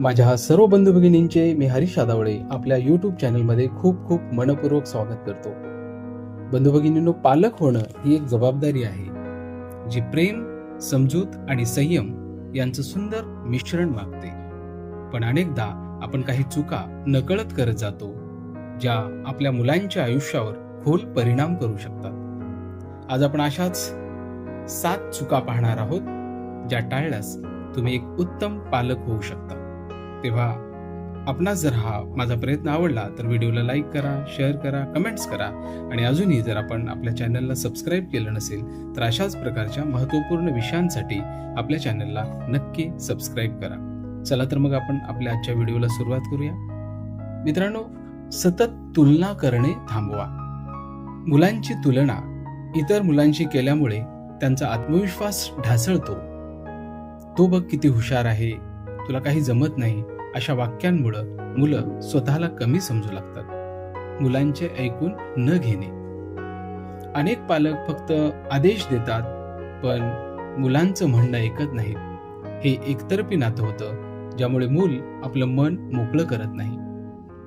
माझ्या सर्व बंधू भगिनींचे मी हरीश आदावळे आपल्या युट्यूब चॅनलमध्ये खूप खूप मनपूर्वक स्वागत करतो. बंधू भगिनींनो पालक होणं ही एक जबाबदारी आहे जी प्रेम समजूत आणि संयम यांचं सुंदर मिश्रण मागते. पण अनेकदा आपण काही चुका नकळत करत जातो ज्या आपल्या मुलांच्या आयुष्यावर खोल परिणाम करू शकतात. आज आपण अशाच सात चुका पाहणार आहोत ज्या टाळल्यास तुम्ही एक उत्तम पालक होऊ शकता. तेव्हा आपणास जर हा माझा प्रयत्न आवडला तर व्हिडिओला लाईक करा शेअर करा कमेंट्स करा. आणि अजूनही जर आपण आपल्या चॅनलला सबस्क्राईब केलं नसेल तर अशाच प्रकारच्या महत्त्वपूर्ण विषयांसाठी आपल्या चॅनलला नक्की सबस्क्राईब करा. चला तर मग आपण आपल्या आजच्या व्हिडिओला सुरुवात करूया. मित्रांनो सतत तुलना करणे थांबवा. मुलांची तुलना इतर मुलांशी केल्यामुळे त्यांचा आत्मविश्वास ढासळतो. तो बघ किती हुशार आहे तुला काही जमत नाही अशा वाक्यांमुळं मुलं स्वतःला कमी समजू लागतात. मुलांचे ऐकून न घेणे. अनेक पालक फक्त आदेश देतात पण मुलांचं म्हणणं ऐकत नाहीत. हे एकतर्फी नातं होतं ज्यामुळे मूल आपलं मन मोकळं करत नाही.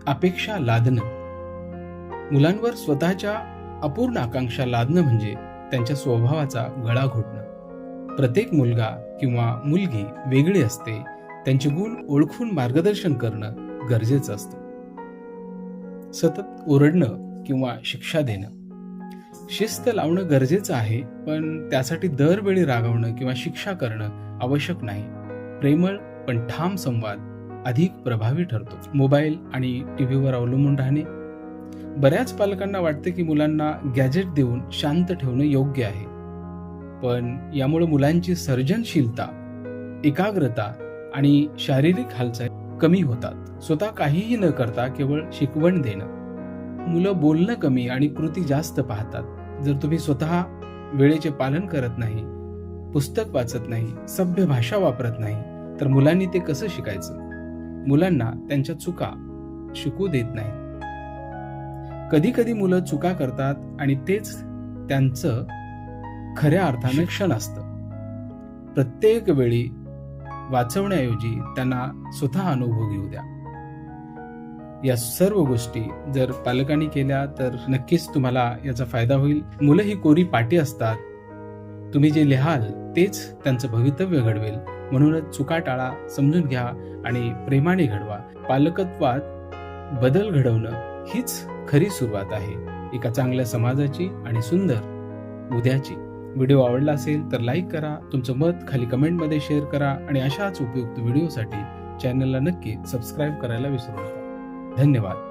अपेक्षा लादणं. मुलांवर स्वतःच्या अपूर्ण आकांक्षा लादणं म्हणजे त्यांच्या स्वभावाचा गळा घोटणं. प्रत्येक मुलगा किंवा मुलगी वेगळी असते त्यांचे गुण ओळखून मार्गदर्शन करणं गरजेचं असतं. सतत ओरडणं किंवा शिक्षा देणं. शिस्त लावणं गरजेचं आहे पण त्यासाठी दरवेळी रागवणं किंवा शिक्षा करणं आवश्यक नाही. प्रेमळ पण ठाम संवाद अधिक प्रभावी ठरतो. मोबाईल आणि टीव्हीवर अवलंबून राहणे. बऱ्याच पालकांना वाटते की मुलांना गॅजेट देऊन शांत ठेवणं योग्य आहे. पण यामुळे मुलांची सर्जनशीलता एकाग्रता आणि शारीरिक हालचाल कमी होतात. स्वतः काहीही न करता केवळ शिकवण देणं. मुलं बोलणं कमी आणि कृती जास्त पाहतात. जर तुम्ही स्वतः वेळेचे पालन करत नाही पुस्तक वाचत नाही सभ्य भाषा वापरत नाही तर मुलांनी ते कसं शिकायचं? मुलांना त्यांच्या चुका शिकू देत नाही कधी कधी मुलं चुका करतात आणि तेच त्यांचं खऱ्या अर्थाने शिक्षण असतं. प्रत्येक वेळी वाचवण्याऐवजी त्यांना स्वतः अनुभव घेऊ द्या. या सर्व गोष्टी जर पालकांनी केल्या तर नक्कीच तुम्हाला याचा फायदा होईल. मुलं ही कोरी पाटी असतात. तुम्ही जे लिहाल तेच त्यांचं भवितव्य घडवेल. म्हणूनच चुका टाळा समजून घ्या आणि प्रेमाने घडवा. पालकत्वात बदल घडवणं हीच खरी सुरुवात आहे. एका चांगल्या समाजाची आणि सुंदर उद्याची. व्हिडिओ आवडला असेल तर लाईक करा तुमचं मत खाली कमेंटमध्ये शेअर करा आणि अशाच उपयुक्त व्हिडिओसाठी चॅनलला नक्की सबस्क्राईब करायला विसरू नका. धन्यवाद.